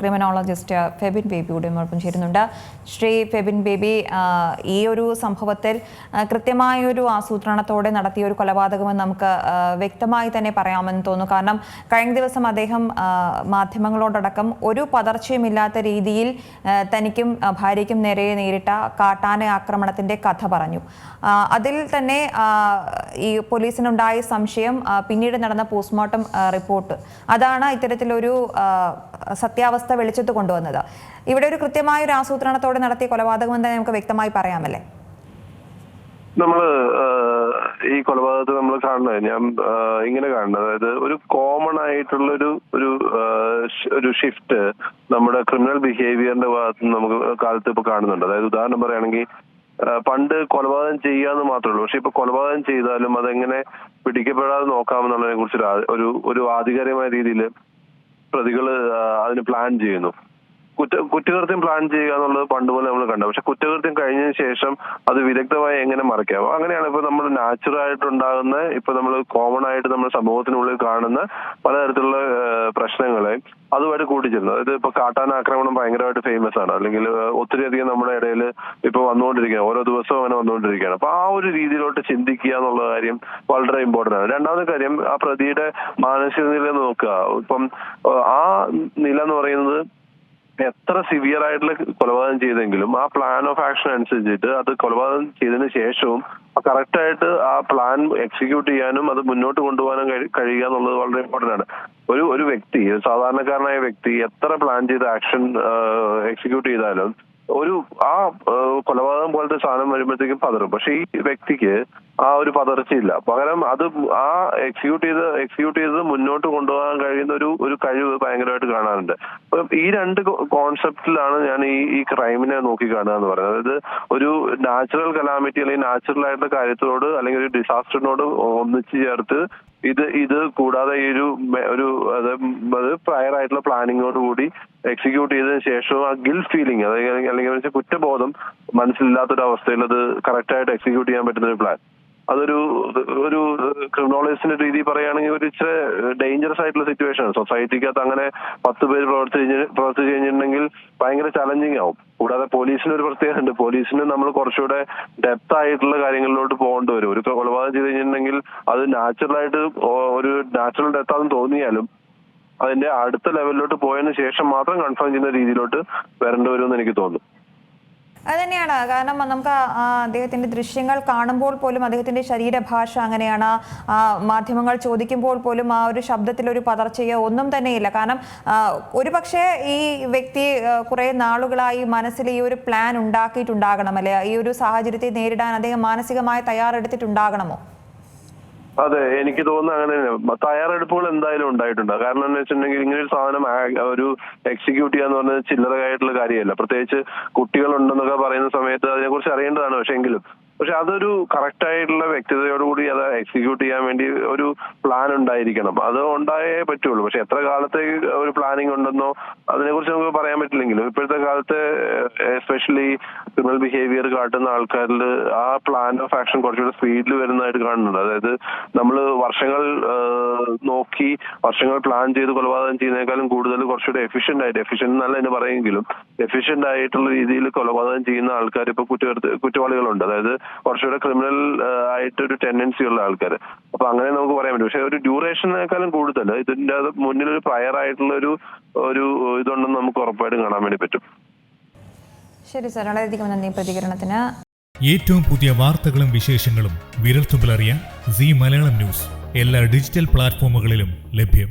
Criminologist Febin ബേബിയുടെ ഒപ്പം ചേരുന്നുണ്ട്. ശ്രീ ഫെബിൻ ബേബി ഈ ഒരു സംഭവത്തിൽ കൃത്യമായൊരു ആസൂത്രണത്തോടെ നടത്തിയ ഒരു കൊലപാതകമെന്ന് നമുക്ക് വ്യക്തമായി തന്നെ പറയാമെന്ന് തോന്നുന്നു. കാരണം കഴിഞ്ഞ ദിവസം അദ്ദേഹം മാധ്യമങ്ങളോടടക്കം ഒരു പതർച്ചയുമില്ലാത്ത രീതിയിൽ തനിക്കും ഭാര്യയ്ക്കും നേരെ നേരിട്ട കാട്ടാന ആക്രമണത്തിന്റെ കഥ പറഞ്ഞു. അതിൽ തന്നെ ഈ പോലീസിനുണ്ടായ സംശയം പിന്നീട് നടന്ന പോസ്റ്റ്മോർട്ടം റിപ്പോർട്ട്. അതാണ് ഇത്തരത്തിലൊരു ആ, സത്യാവസ്ഥ വെളിച്ചത്ത് കൊണ്ടുവന്നത്. ഇവിടെ ഒരു കൃത്യമായ ഒരു ആസൂത്രണത്തോടെ നടത്തിയ കൊലപാതകം എന്ന് നമുക്ക് വ്യക്തമായി പറയാമല്ലേ? നമ്മൾ ഈ കൊലപാതകത്തെ നമ്മൾ കാണുന്നത് ഞാൻ ഇങ്ങനെ കാണുന്നത്. അതായത് ഒരു കോമൺ ആയിട്ടുള്ള ഒരു ഒരു ഒരു ഷിഫ്റ്റ് നമ്മുടെ ക്രിമിനൽ ബിഹേവിയറിന്റെ ഭാഗത്ത് നമുക്ക് കാലത്ത് ഇപ്പൊ കാണുന്നുണ്ട്. അതായത് ഉദാഹരണം പറയുകയാണെങ്കിൽ പണ്ട് കൊലപാതകം ചെയ്യാന്ന് മാത്രമേ ഉള്ളൂ. പക്ഷെ ഇപ്പൊ കൊലപാതകം ചെയ്താലും അതെങ്ങനെ പിടിക്കപ്പെടാതെ നോക്കാമെന്നുള്ളതിനെ കുറിച്ച് ഒരു ഒരു ആധികാരികമായ രീതിയിൽ പ്രതികൾ ആഹ്, അതിന് പ്ലാൻ ചെയ്യുന്നു. കുറ്റ കുറ്റകൃത്യം പ്ലാൻ ചെയ്യുക എന്നുള്ളത് പണ്ട് പോലെ നമ്മൾ കണ്ടു. പക്ഷെ കുറ്റകൃത്യം കഴിഞ്ഞതിന് ശേഷം അത് വിദഗ്ധമായി എങ്ങനെ മറയ്ക്കാം അങ്ങനെയാണ് ഇപ്പൊ നമ്മൾ നാച്ചുറൽ ആയിട്ടുണ്ടാകുന്ന ഇപ്പൊ നമ്മൾ കോമൺ ആയിട്ട് നമ്മുടെ സമൂഹത്തിനുള്ളിൽ കാണുന്ന പലതരത്തിലുള്ള പ്രശ്നങ്ങളെ. അതുമായിട്ട് കൂട്ടിച്ചേരുന്നത് അതായത് ഇപ്പൊ കാട്ടാന ആക്രമണം ഭയങ്കരമായിട്ട് ഫേമസ് ആണ്. അല്ലെങ്കിൽ ഒത്തിരി അധികം നമ്മുടെ ഇടയിൽ ഇപ്പൊ വന്നുകൊണ്ടിരിക്കുകയാണ്. ഓരോ ദിവസവും അങ്ങനെ വന്നുകൊണ്ടിരിക്കുകയാണ്. അപ്പൊ ആ ഒരു രീതിയിലോട്ട് ചിന്തിക്കുക എന്നുള്ള കാര്യം വളരെ ഇമ്പോർട്ടന്റ് ആണ്. രണ്ടാമത്തെ കാര്യം ആ പ്രതിയുടെ മാനസിക നില നോക്കുക. ഇപ്പം ആ നില എന്ന് പറയുന്നത് എത്ര സിവിയർ ആയിട്ടുള്ള കൊലപാതകം ചെയ്തെങ്കിലും ആ പ്ലാൻ ഓഫ് ആക്ഷൻ അനുസരിച്ചിട്ട് അത് കൊലപാതകം ചെയ്തതിനു ശേഷവും കറക്റ്റ് ആയിട്ട് ആ പ്ലാൻ എക്സിക്യൂട്ട് ചെയ്യാനും അത് മുന്നോട്ട് കൊണ്ടുപോകാനും കഴി- കഴിയുക എന്നുള്ളത് വളരെ ഇമ്പോർട്ടന്റ് ആണ്. ഒരു ഒരു വ്യക്തി സാധാരണക്കാരനായ വ്യക്തി എത്ര പ്ലാൻ ചെയ്ത ആക്ഷൻ എക്സിക്യൂട്ട് ചെയ്താലും ഒരു ആ കൊലപാതകം പോലത്തെ സാധനം വരുമ്പോഴത്തേക്കും പതറും. പക്ഷെ ഈ വ്യക്തിക്ക് ആ ഒരു പതർച്ചയില്ല. പകരം അത് ആ എക്സിക്യൂട്ട് ചെയ്ത് എക്സിക്യൂട്ട് ചെയ്ത് മുന്നോട്ട് കൊണ്ടുപോകാൻ കഴിയുന്ന ഒരു ഒരു കഴിവ് ഭയങ്കരമായിട്ട് കാണാറുണ്ട് അപ്പം ഈ രണ്ട് കോൺസെപ്റ്റിലാണ് ഞാൻ ഈ ഈ ക്രൈമിനെ നോക്കി കാണുക എന്ന് പറയുന്നത്. അതായത് ഒരു നാച്ചുറൽ കലാമിറ്റി അല്ലെങ്കിൽ നാച്ചുറൽ ആയിട്ടുള്ള കാര്യത്തോട് അല്ലെങ്കിൽ ഒരു ഡിസാസ്റ്ററിനോട് ഒന്നിച്ച് ചേർത്ത് ഇത് ഇത് കൂടാതെ ഈ ഒരു ഒരു അത് പ്രയർ ആയിട്ടുള്ള പ്ലാനിങ്ങോട് കൂടി എക്സിക്യൂട്ട് ചെയ്തതിനു ശേഷവും ആ ഗിൽ ഫീലിംഗ് അതായത് അല്ലെങ്കിൽ കുറ്റബോധം മനസ്സിലില്ലാത്തൊരു അവസ്ഥയിൽ അത് കറക്റ്റ് ആയിട്ട് എക്സിക്യൂട്ട് ചെയ്യാൻ പറ്റുന്ന ഒരു പ്ലാൻ അതൊരു ഒരു ക്രിമിനോളജിസ്റ്റിന്റെ രീതി പറയുകയാണെങ്കിൽ ഒരു ഇച്ചിരി ഡേഞ്ചറസ് ആയിട്ടുള്ള സിറ്റുവേഷൻ ആണ്. സൊസൈറ്റിക്കകത്ത് അങ്ങനെ പത്ത് പേര് പ്രവർത്തിച്ച് പ്രവർത്തിച്ച് കഴിഞ്ഞിട്ടുണ്ടെങ്കിൽ ഭയങ്കര ചലഞ്ചിങ് ആവും. കൂടാതെ പോലീസിന് ഒരു പ്രത്യേകത ഉണ്ട് പോലീസിന് നമ്മൾ കുറച്ചുകൂടെ ഡെപ്ത് ആയിട്ടുള്ള കാര്യങ്ങളിലോട്ട് പോകേണ്ടി വരും. ഒരു കൊലപാതകം ചെയ്ത് കഴിഞ്ഞിട്ടുണ്ടെങ്കിൽ അത് നാച്ചുറൽ ആയിട്ട് ഒരു നാച്ചുറൽ ഡെത്ത് ആണെന്ന് തോന്നിയാലും അതിന്റെ അടുത്ത ലെവലിലോട്ട് പോയതിനു ശേഷം മാത്രം കൺഫേം ചെയ്യുന്ന രീതിയിലോട്ട് വരേണ്ടി എന്ന് എനിക്ക് തോന്നുന്നു. അത് തന്നെയാണ് കാരണം നമുക്ക് അദ്ദേഹത്തിന്റെ ദൃശ്യങ്ങൾ കാണുമ്പോൾ പോലും അദ്ദേഹത്തിന്റെ ശരീരഭാഷ അങ്ങനെയാണ്. മാധ്യമങ്ങൾ ചോദിക്കുമ്പോൾ പോലും ആ ഒരു ശബ്ദത്തിൽ ഒരു പതർച്ചയോ ഒന്നും തന്നെയില്ല. കാരണം ഒരു പക്ഷേ ഈ വ്യക്തി കുറെ നാളുകളായി മനസ്സിൽ ഈ ഒരു പ്ലാൻ ഉണ്ടാക്കിയിട്ടുണ്ടാകണം അല്ലെ? ഈ ഒരു സാഹചര്യത്തെ നേരിടാൻ അദ്ദേഹം മാനസികമായി തയ്യാറെടുത്തിട്ടുണ്ടാകണമോ? അതെ എനിക്ക് തോന്നുന്നു അങ്ങനെ. തയ്യാറെടുപ്പുകൾ എന്തായാലും ഉണ്ടായിട്ടുണ്ട്. കാരണം എന്ന് വെച്ചിട്ടുണ്ടെങ്കിൽ ഇങ്ങനെ ഒരു സാധനം ഒരു എക്സിക്യൂട്ട് ചെയ്യാന്ന് പറഞ്ഞത് ചില്ലറയായിട്ടുള്ള കാര്യമല്ല. പ്രത്യേകിച്ച് കുട്ടികളുണ്ടെന്നൊക്കെ പറയുന്ന സമയത്ത് അതിനെക്കുറിച്ച് അറിയേണ്ടതാണ് പക്ഷെ എങ്കിലും. പക്ഷെ അതൊരു കറക്റ്റ് ആയിട്ടുള്ള വ്യക്തിതയോടുകൂടി അത് എക്സിക്യൂട്ട് ചെയ്യാൻ വേണ്ടി ഒരു പ്ലാൻ ഉണ്ടായിരിക്കണം. അത് ഉണ്ടായേ പറ്റുള്ളൂ. പക്ഷെ എത്ര കാലത്തേക്ക് ഒരു പ്ലാനിങ് ഉണ്ടെന്നോ അതിനെക്കുറിച്ച് നമുക്ക് പറയാൻ പറ്റില്ലെങ്കിലും ഇപ്പോഴത്തെ കാലത്ത് എസ്പെഷ്യലി ക്രിമിനൽ ബിഹേവിയർ കാട്ടുന്ന ആൾക്കാരിൽ ആ പ്ലാൻ ഓഫ് ആക്ഷൻ കുറച്ചുകൂടെ സ്പീഡിൽ വരുന്നതായിട്ട് കാണുന്നുണ്ട്. അതായത് നമ്മൾ വർഷങ്ങൾ നോക്കി വർഷങ്ങൾ പ്ലാൻ ചെയ്ത് കൊലപാതകം ചെയ്യുന്നതിനേക്കാളും കൂടുതൽ കുറച്ചുകൂടെ എഫിഷ്യന്റ് ആയിട്ട് എഫിഷ്യന്റ് എന്നല്ല എന്ന് പറയുമെങ്കിലും എഫിഷ്യന്റ് ആയിട്ടുള്ള രീതിയിൽ കൊലപാതകം ചെയ്യുന്ന ആൾക്കാർ ഇപ്പൊ കുറ്റകൃത്യ കുറ്റവാളികളുണ്ട്. അതായത് കുറച്ചുകൂടെ ക്രിമിനൽ ആയിട്ട് ഒരു ടെൻഡൻസി ഉള്ള ആൾക്കാർ അപ്പൊ അങ്ങനെ നമുക്ക് പറയാൻ പറ്റും. പക്ഷെ ഒരു ഡ്യൂറേഷനേക്കാളും കൂടുതൽ ഇതിന്റെ അത് മുന്നിൽ ഒരു പ്രയർ ആയിട്ടുള്ള ഒരു ഒരു ഇതുണ്ടെന്ന് നമുക്ക് ഉറപ്പായിട്ടും കാണാൻ വേണ്ടി പറ്റും. ശരി സാർ വളരെയധികം നന്ദി പ്രതികരണത്തിന്. ഏറ്റവും പുതിയ വാർത്തകളും വിശേഷങ്ങളും വിരൽത്തുമ്പിലറിയാൻ സി മലയാളം ന്യൂസ്. എല്ലാ ഡിജിറ്റൽ പ്ലാറ്റ്ഫോമുകളിലും ലഭ്യം.